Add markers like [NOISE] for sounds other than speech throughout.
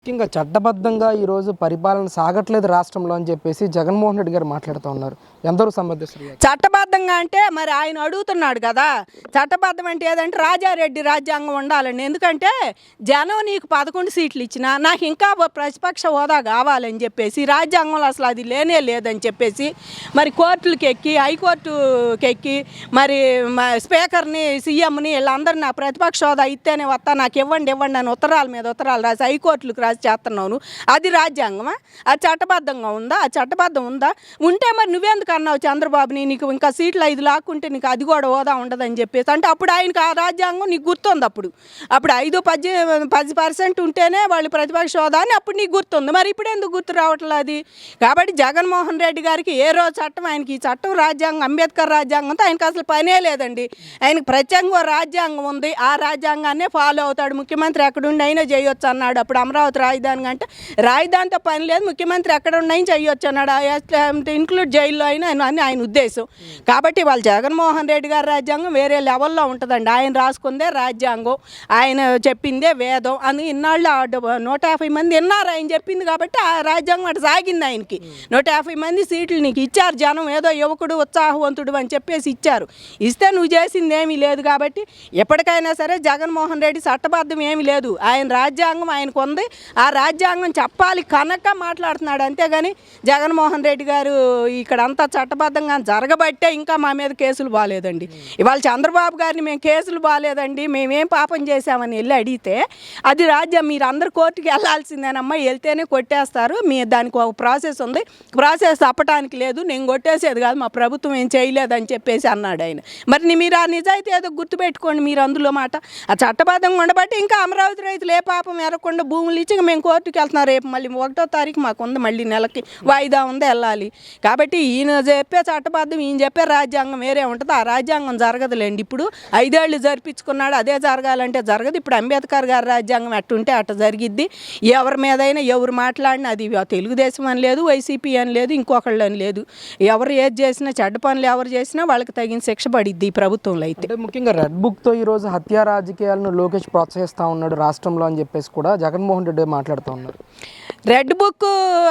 ముఖ్యంగా చట్టబద్ధంగా ఈరోజు పరిపాలన సాగట్లేదు రాష్ట్రంలో అని చెప్పేసి జగన్మోహన్ రెడ్డి గారు మాట్లాడుతూ ఉన్నారు. ఎందరూ సంబంధిస్తారు చట్టబద్ధంగా అంటే మరి ఆయన అడుగుతున్నాడు కదా. చట్టబద్ధం అంటే ఏదంటే రాజారెడ్డి రాజ్యాంగం ఉండాలండి. ఎందుకంటే జనం నీకు పదకొండు సీట్లు ఇచ్చినా నాకు ఇంకా ప్రతిపక్ష హోదా కావాలని చెప్పేసి రాజ్యాంగంలో అసలు అది లేనే లేదని చెప్పేసి మరి కోర్టులకి ఎక్కి హైకోర్టుకి ఎక్కి మరి మ- స్పీకర్ని సీఎంని వీళ్ళందరినీ నా ప్రతిపక్ష హోదా ఇస్తేనే వస్తా నాకు ఇవ్వండి ఇవ్వండి అని ఉత్తరాల మీద ఉత్తరాలు రాసి హైకోర్టులకు రాసి చేస్తున్నావు అది రాజ్యాంగమా? అది చట్టబద్ధంగా ఉందా? ఆ చట్టబద్ధం ఉందా? ఉంటే మరి నువ్వెందుకు అన్నావు చంద్రబాబుని? నీకు ఇంకా సీట్లు ఐదు లాక్కుంటే నీకు అది కూడా హోదా ఉండదని చెప్పేసి. అంటే అప్పుడు ఆయనకు ఆ రాజ్యాంగం నీకు గుర్తుంది అప్పుడు. అప్పుడు ఐదు పది పది పర్సెంట్ ఉంటేనే వాళ్ళు ప్రతిపక్ష హోదా అని అప్పుడు నీకు గుర్తుంది. మరి ఇప్పుడు ఎందుకు గుర్తు రావట్లేదు అది? కాబట్టి జగన్మోహన్ రెడ్డి గారికి ఏ రోజు చట్టం? ఆయనకి ఈ చట్టం రాజ్యాంగం అంబేద్కర్ రాజ్యాంగంతో ఆయనకు అసలు పనే లేదండి. ఆయనకు ప్రత్యేకంగా రాజ్యాంగం ఉంది. ఆ రాజ్యాంగాన్నే ఫాలో అవుతాడు. ముఖ్యమంత్రి ఎక్కడుండి అయినా చేయొచ్చు అన్నాడు అప్పుడు అమరావతి రాజధాని అంటే రాజధానితో పని లేదు ముఖ్యమంత్రి ఎక్కడ ఉన్నాయి చేయొచ్చు అన్నాడు. ఇంక్లూడ్ జైల్లో అయినా అని ఆయన ఉద్దేశం. కాబట్టి వాళ్ళు జగన్మోహన్ రెడ్డి గారి రాజ్యాంగం వేరే లెవెల్లో ఉంటుందండి. ఆయన రాసుకుందే రాజ్యాంగం ఆయన చెప్పిందే వేదం అని ఇన్నాళ్ళు ఆ నూట యాభై మంది విన్నారు ఆయన చెప్పింది కాబట్టి ఆ రాజ్యాంగం అటు సాగింది ఆయనకి. నూట యాభై మంది సీట్లు నీకు ఇచ్చారు జనం ఏదో యువకుడు ఉత్సాహవంతుడు అని చెప్పేసి ఇచ్చారు. ఇస్తే నువ్వు చేసింది ఏమీ లేదు కాబట్టి ఎప్పటికైనా సరే జగన్మోహన్ రెడ్డి చట్టబద్ధం ఏమీ లేదు. ఆయన రాజ్యాంగం ఆయనకు ఉంది ఆ రాజ్యాంగం చెప్పాలి కనుక మాట్లాడుతున్నాడు. అంతేగాని జగన్మోహన్ రెడ్డి గారు ఇక్కడ అంతా చట్టబద్ధంగా జరగబట్టే ఇంకా మా మీద కేసులు బాగాలేదండి ఇవాళ చంద్రబాబు గారిని మేము కేసులు బాగాలేదండి మేమేం పాపం చేశామని వెళ్ళి అడిగితే అది రాజ్యం మీరు అందరు కోర్టుకి వెళ్ళాల్సిందేనమ్మా వెళ్తేనే కొట్టేస్తారు. మీ దానికి ఒక ప్రాసెస్ ఉంది. ప్రాసెస్ తప్పటానికి లేదు. నేను కొట్టేసేది కాదు. మా ప్రభుత్వం ఏం చేయలేదని చెప్పేసి అన్నాడు ఆయన. మరి మీరు ఆ నిజాయితీ ఏదో గుర్తుపెట్టుకోండి మీరు అందులో మాట. ఆ చట్టబద్ధంగా ఉండబట్టి ఇంకా అమరావతి రైతులు ఏ పాపం ఎరగకుండా భూములు ఇచ్చి ఇంక మేము కోర్టుకి వెళ్తున్నాం రేపు మళ్ళీ ఒకటో తారీఖు మాకు ఉంది మళ్ళీ నెలకి. వాయిదా ఉంది వెళ్ళాలి. కాబట్టి ఈయన చెప్పే చట్టబద్ధం ఈయన చెప్పే రాజ్యాంగం వేరే ఉంటుంది. ఆ రాజ్యాంగం జరగదులేండి. ఇప్పుడు ఐదేళ్ళు జరిపించుకున్నాడు అదే జరగాలంటే జరగదు. ఇప్పుడు అంబేద్కర్ గారి రాజ్యాంగం అట్టుంటే అట్ట జరిగిద్ది. ఎవరి మీదైనా ఎవరు మాట్లాడినా అది తెలుగుదేశం అని లేదు వైసీపీ అని లేదు ఇంకొకళ్ళు అని లేదు. ఎవరు ఏది చేసినా చెడ్డ పనులు ఎవరు చేసినా వాళ్ళకి తగిన శిక్ష పడిద్ది ఈ ప్రభుత్వంలో అయితే. ముఖ్యంగా రెడ్ బుక్తో ఈరోజు హత్యా రాజకీయాలను లోకేష్ ప్రోత్సహిస్తూ ఉన్నాడు రాష్ట్రంలో అని చెప్పేసి కూడా జగన్మోహన్ రెడ్డి మాట్లాడుతూ ఉన్నారు. రెడ్ బుక్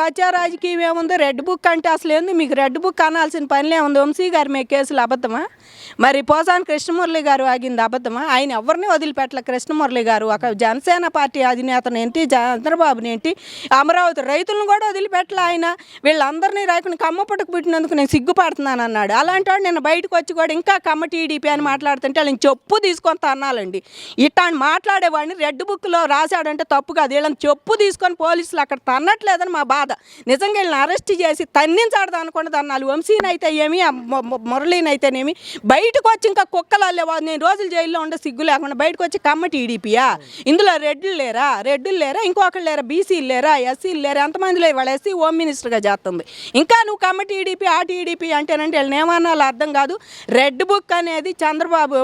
హత్యా రాజకీయం ఏముంది? రెడ్ బుక్ అంటే అసలు ఏంది? మీకు రెడ్ బుక్ అనాల్సిన పనిలే ఉంది వంశీ గారు మీ కేసులు అబద్ధమా? మరి పోసాని కృష్ణమురళి గారు ఆగింది అబద్ధమా? ఆయన ఎవరిని వదిలిపెట్టలే కృష్ణమురళి గారు? ఒక జనసేన పార్టీ అధినేతను ఏంటి? చంద్రబాబుని ఏంటి? అమరావతి రైతులను కూడా వదిలిపెట్టలే ఆయన. వీళ్ళందరినీ రాయకుండా కమ్మ పుట్టకు పుట్టినందుకు నేను సిగ్గుపడుతున్నాను అన్నాడు. అలాంటి వాడు నేను బయటకు వచ్చి కూడా ఇంకా కమ్మ టీడీపీ అని మాట్లాడుతుంటే వాళ్ళని చెప్పు తీసుకొని తన్నాలండి. ఇట్లా మాట్లాడేవాడిని రెడ్ బుక్లో రాశాడంటే తప్పు కాదు. వీళ్ళని చెప్పు తీసుకొని పోలీసులు అక్కడ తన్నట్లేదని మా బాధ. నిజంగా వీళ్ళని అరెస్ట్ చేసి తన్నించాడదా అనుకోండి దాన్ని నాలుగు వంశీనైతే ఏమి మురళీనైతేనేమి బయటకు వచ్చి ఇంకా కుక్కలు అల్లేవాడు నేను రోజులు జైల్లో ఉండే సిగ్గు లేకుండా బయటకు వచ్చి కమ్మ టీడీపీయా? ఇందులో రెడ్లు లేరా? రెడ్లు లేరా? ఇంకొకళ్ళు లేరా? బీసీలు లేరా? ఎస్సీలు లేరా? ఎంతమంది లేరు? వాళ్ళు ఎస్సీ హోమ్ మినిస్టర్గా చేస్తుంది. ఇంకా నువ్వు కమ్మ టీడీపీ ఆ టీడీపీ అంటేనంటే వీళ్ళని ఏమన్నా అర్థం కాదు. రెడ్ బుక్ అనేది చంద్రబాబు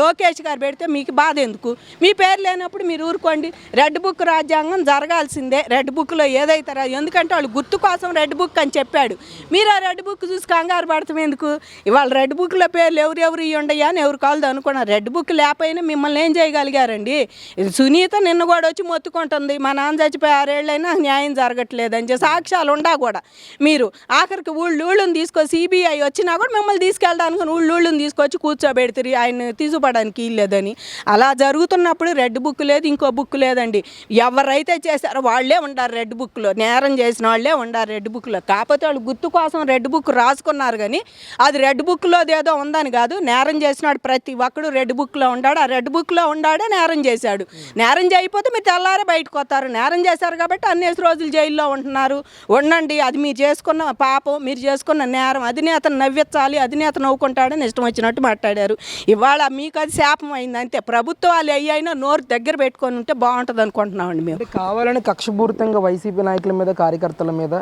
లోకేష్ గారు పెడితే మీకు బాధ ఎందుకు మీ పేరు లేనప్పుడు మీరు ఊరుకోండి. రెడ్ బుక్ రాజ్యాంగం జరగాల్సిందే. రెడ్ బుక్లో ఏదైతే ఏదైతారో ఎందుకంటే వాళ్ళు గుర్తు కోసం రెడ్ బుక్ అని చెప్పాడు. మీరు ఆ రెడ్ బుక్ చూసి కంగారు పడతాం ఎందుకు? ఇవాళ రెడ్ బుక్లో పేర్లు ఎవరెవరు ఉండయా అని ఎవరు కాదు అనుకున్నారు. రెడ్ బుక్ లేకపోయినా మిమ్మల్ని ఏం చేయగలిగారండి? సునీత నిన్న కూడా వచ్చి మొత్తుకుంటుంది. మా నాన్న చచ్చిపోయి ఆరేళ్ళైనా న్యాయం జరగట్లేదు అని చెప్పి సాక్ష్యాలు ఉండా కూడా. మీరు ఆఖరికి ఊళ్ళు ఊళ్ళని తీసుకొని సిబిఐ వచ్చినా కూడా మిమ్మల్ని తీసుకెళ్ళడానికి ఊళ్ళు ఊళ్ళని తీసుకొచ్చి కూర్చోబెడతారు ఆయన తీసుకోవడానికి ఇల్లేదని అలా జరుగుతున్నప్పుడు రెడ్ బుక్ లేదు ఇంకో బుక్ లేదండి. ఎవరైతే చేశారో వాళ్ళే ఉండారు రెడ్ రెడ్ బుక్లో నేరం చేసిన వాళ్ళే ఉండారు రెడ్ బుక్లో. కాకపోతే వాళ్ళు గుర్తు కోసం రెడ్ బుక్ రాసుకున్నారు కానీ అది రెడ్ బుక్లో ఏదో ఉందని కాదు. నేరం చేసినాడు ప్రతి ఒక్కడు రెడ్ బుక్లో ఉండాడు. ఆ రెడ్ బుక్లో ఉండాడే నేరం చేశాడు. నేరం చేయకపోతే మీరు తెల్లారే బయటకు వస్తారు. నేరం చేశారు కాబట్టి అన్నేసి రోజులు జైల్లో ఉంటున్నారు. ఉండండి అది మీరు చేసుకున్న పాపం మీరు చేసుకున్న నేరం అధినేతను నవ్వించాలి అధినేత నవ్వుకుంటాడని ఇష్టం వచ్చినట్టు మాట్లాడారు. ఇవాళ మీకు అది శాపం అయింది అంతే. ప్రభుత్వాలు అయ్యైనా నోరు దగ్గర పెట్టుకొని ఉంటే బాగుంటుంది అనుకుంటున్నామండి మేము. కావాలని కక్షపూరితంగా వైసీపీ నాయకుల మీద కార్యకర్తల మీద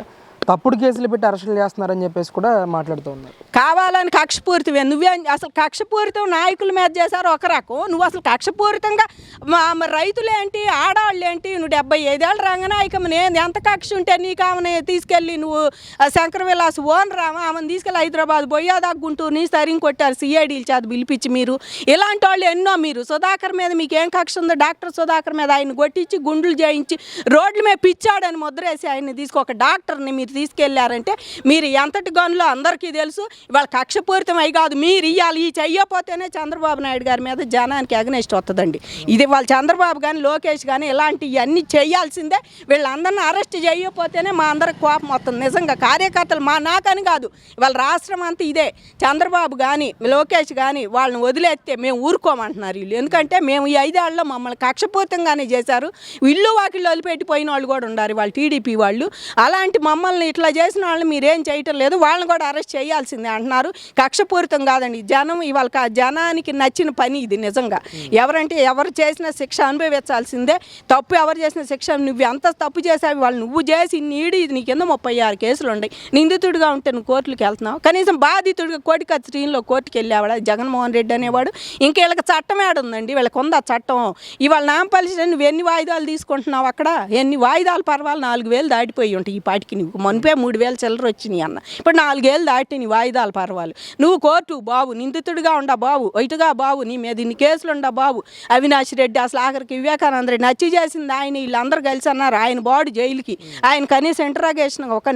తప్పుడు కేసులు పెట్టి అరెస్టులు చేస్తున్నారని చెప్పేసి కూడా మాట్లాడుతూ ఉన్నారు. కావాలని కక్షపూరితమే. నువ్వే అసలు కక్షపూరితం నాయకుల మీద చేశారు ఒక రకం నువ్వు అసలు కక్షపూరితంగా మా రైతులేంటి ఆడవాళ్ళు ఏంటి నువ్వు డెబ్బై ఐదేళ్ళు రంగనాయకం నేను ఎంత కక్ష ఉంటే నీకు ఆమెను తీసుకెళ్ళి నువ్వు ఆ శంకర విలాస్ ఓన్ రామా ఆమెను తీసుకెళ్ళి హైదరాబాద్ పోయేదాకా గుంటూరుని నీ కొట్టారు సిఐడీలు చేత పిలిపించి మీరు. ఇలాంటి వాళ్ళు ఎన్నో మీరు. సుధాకర్ మీద మీకు ఏం కక్ష ఉందో డాక్టర్ సుధాకర్ మీద ఆయన కొట్టించి గుండులు చేయించి రోడ్ల మీద పిచ్చాడని ముద్రేసి ఆయన్ని తీసుకు ఒక డాక్టర్ని మీరు తీసుకెళ్ళారంటే మీరు ఎంతటి గనులో అందరికీ తెలుసు ఇవాళ కక్షపూరితం అయి కాదు మీరు ఇవ్వాలి ఈ చెయ్యపోతేనే చంద్రబాబు నాయుడు గారి మీద జనానికి అగ్నెస్ట్ వస్తుందండి ఇది వాళ్ళు చంద్రబాబు కానీ లోకేష్ కానీ ఇలాంటి ఇవన్నీ చేయాల్సిందే వీళ్ళందరినీ అరెస్ట్ చేయకపోతేనే మా అందరికి కోపం వస్తుంది నిజంగా కార్యకర్తలు మా నాకని కాదు వాళ్ళ రాష్ట్రం అంతా ఇదే. చంద్రబాబు కానీ లోకేష్ కానీ వాళ్ళని వదిలేస్తే మేము ఊరుకోమంటున్నారు వీళ్ళు. ఎందుకంటే మేము ఈ ఐదేళ్ళలో మమ్మల్ని కక్షపూరితంగానే చేశారు. ఇల్లు వాకిళ్ళు వదిలిపెట్టిపోయిన వాళ్ళు కూడా ఉన్నారు వాళ్ళు టీడీపీ వాళ్ళు. అలాంటి మమ్మల్ని ఇట్లా చేసిన వాళ్ళని మీరేం చేయటం లేదు. వాళ్ళని కూడా అరెస్ట్ చేయాల్సిందే అంటున్నారు. కక్షపూరితం కాదండి. జనం ఇవాళ జనానికి నచ్చిన పని ఇది నిజంగా. ఎవరంటే ఎవరు చేసిన శిక్ష అనుభవించాల్సిందే. తప్పు ఎవరు చేసిన శిక్ష నువ్వు ఎంత తప్పు చేసావు వాళ్ళు నువ్వు చేసి నీడి నీ కింద ముప్పై ఆరు కేసులు ఉన్నాయి. నిందితుడిగా ఉంటే నువ్వు కోర్టులకు వెళ్తున్నావు. కనీసం బాధితుడిగా కోటిక స్క్రీన్లో కోర్టుకి వెళ్ళేవాడు? జగన్మోహన్ రెడ్డి అనేవాడు? ఇంకా వీళ్ళకి చట్టం ఏడుందండి వీళ్ళకి ఉందా చట్టం? ఇవాళ నాంపల్లి నువ్వు ఎన్ని వాయిదాలు తీసుకుంటున్నావు అక్కడ? ఎన్ని వాయిదాలు పర్వాలు నాలుగు వేలు దాటిపోయి ఉంటాయి ఈ పాటికి నువ్వు. మునిపే మూడు వేలు చిల్లర వచ్చినాయి అన్న. ఇప్పుడు నాలుగేళ్ళు దాటిని వాయిదాలు పర్వాలు నువ్వు కోర్టు బాబు నిందితుడిగా ఉండ బాబు వైటుగా బాబు నీ మీద ఇన్ని కేసులు ఉండ బాబు. అవినాష్ రెడ్డి అసలు ఆఖరికి వివేకానంద రెడ్డి నచ్చి చేసింది ఆయన వీళ్ళందరూ కలిసి అన్నారు ఆయన బాడు జైలుకి. ఆయన కనీసం ఇంటరాగేషన్ ఒక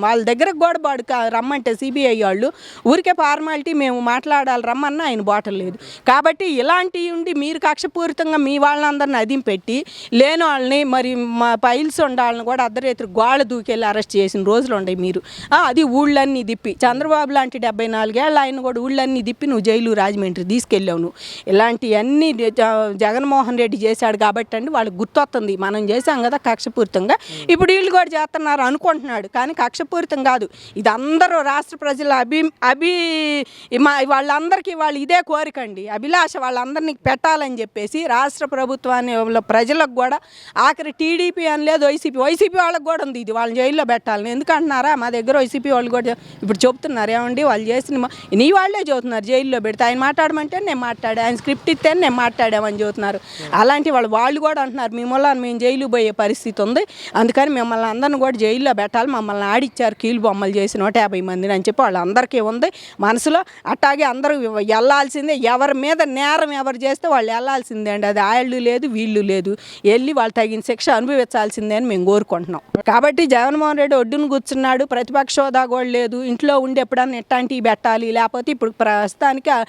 వాళ్ళ దగ్గరకు కూడా బాడు కా- రమ్మంటే సిబిఐ వాళ్ళు ఊరికే ఫార్మాలిటీ మేము మాట్లాడాలి రమ్మన్నా ఆయన బాటలు లేదు. కాబట్టి ఇలాంటివి ఉండి మీరు కక్షపూరితంగా మీ వాళ్ళందరిని అదిం పెట్టి లేని వాళ్ళని మరి మా పైల్స్ ఉండాలని కూడా అర్ధరేత్రి గోళ్ళ దూకెళ్ళి అరెస్ట్ చేసిన రోజులు ఉన్నాయి మీరు. అది ఊళ్ళన్నీ దిప్పి చంద్రబాబు లాంటి డెబ్బై నాలుగేళ్ళు ఆయన కూడా ఊళ్ళన్నీ దిప్పి నువ్వు జైలు రాజమండ్రి తీసుకెళ్ళావు నువ్వు. ఇలాంటివన్నీ జ- జగన్మోహన్ రెడ్డి చేశాడు కాబట్టి అండి వాళ్ళకి గుర్తొస్తుంది మనం చేశాం కదా కక్షపూరితంగా. ఇప్పుడు వీళ్ళు కూడా చేస్తున్నారు అనుకుంటున్నాడు. కానీ కక్షపూరితం కాదు. ఇది అందరూ రాష్ట్ర ప్రజల అభి అభి మా వాళ్ళందరికీ వాళ్ళు ఇదే కోరికండి అభిలాష వాళ్ళందరినీ పెట్టాలని చెప్పేసి రాష్ట్ర ప్రభుత్వాన్ని వాళ్ళ ప్రజలకు కూడా ఆఖరి టీడీపీ అని లేదు వైసీపీ. వైసీపీ వాళ్ళకి కూడా ఉంది ఇది. వాళ్ళని జైల్లో పెట్టాలని. ఎందుకంటున్నారా? మా దగ్గర వైసీపీ వాళ్ళు కూడా ఇప్పుడు చెప్తున్నారు. ఏమండి? వాళ్ళు చేసిన నీ వాళ్ళే చదువుతున్నారు జైల్లో పెడితే. ఆయన మాట్లాడమంటే నేను మాట్లాడా ఆయన స్క్రిప్ట్ ఇస్తే నేను మాట్లాడామని చెబుతున్నారు అలాంటి వాళ్ళు వాళ్ళు కూడా అంటున్నారు మిమ్మల్ని మేము జైలు పోయే పరిస్థితి ఉంది. అందుకని మిమ్మల్ని అందరిని కూడా జైల్లో పెట్టాలి. మమ్మల్ని ఆడిచ్చారు కీలు బొమ్మలు చేసిన నూట యాభై మందిని అని చెప్పి వాళ్ళందరికీ ఉంది మనసులో. అట్టాగే అందరూ వెళ్ళాల్సిందే. ఎవరి మీద నేరం ఎవరు చేస్తే వాళ్ళు వెళ్ళాల్సిందే అండి. అది ఆళ్ళు లేదు వీళ్ళు లేదు. వెళ్ళి వాళ్ళు తగిన శిక్ష అనుభవించాల్సిందే అని మేము కోరుకుంటున్నాం. కాబట్టి జగన్మోహన్ రెడ్డి ఒడ్డును కూర్చున్నాడు ప్రతిపక్ష హోదా కూడా లేదు ఇంట్లో ఉండి ఎప్పుడన్నా ఎట్లాంటివి పెట్టాలి లేకపోతే ఇప్పుడు ప్రస్తుతానికి ఆ-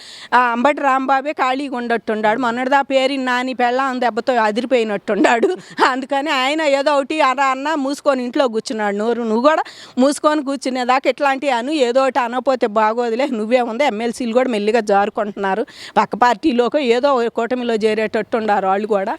అంబటి రాంబాబే ఖాళీగా ఉండట్టున్నాడు మొన్నటిదా పేరు నాని పెళ్ళం దెబ్బతో అదిరిపోయినట్టున్నాడు [LAUGHS] అందుకని ఆయన ఏదో ఒకటి అరా అన్న మూసుకొని ఇంట్లో కూర్చున్నాడు. నోరు నువ్వు కూడా మూసుకొని కూర్చునేదాకా ఇట్లాంటివి అను ఏదో ఒకటి అనకపోతే బాగోదులే నువ్వే ఉంది ఎమ్మెల్సీలు కూడా మెల్లిగా జారుకుంటున్నారు. పక్క పార్టీలోకి ఏదో కూటమిలో చేరేటట్టున్నారు వాళ్ళు కూడా.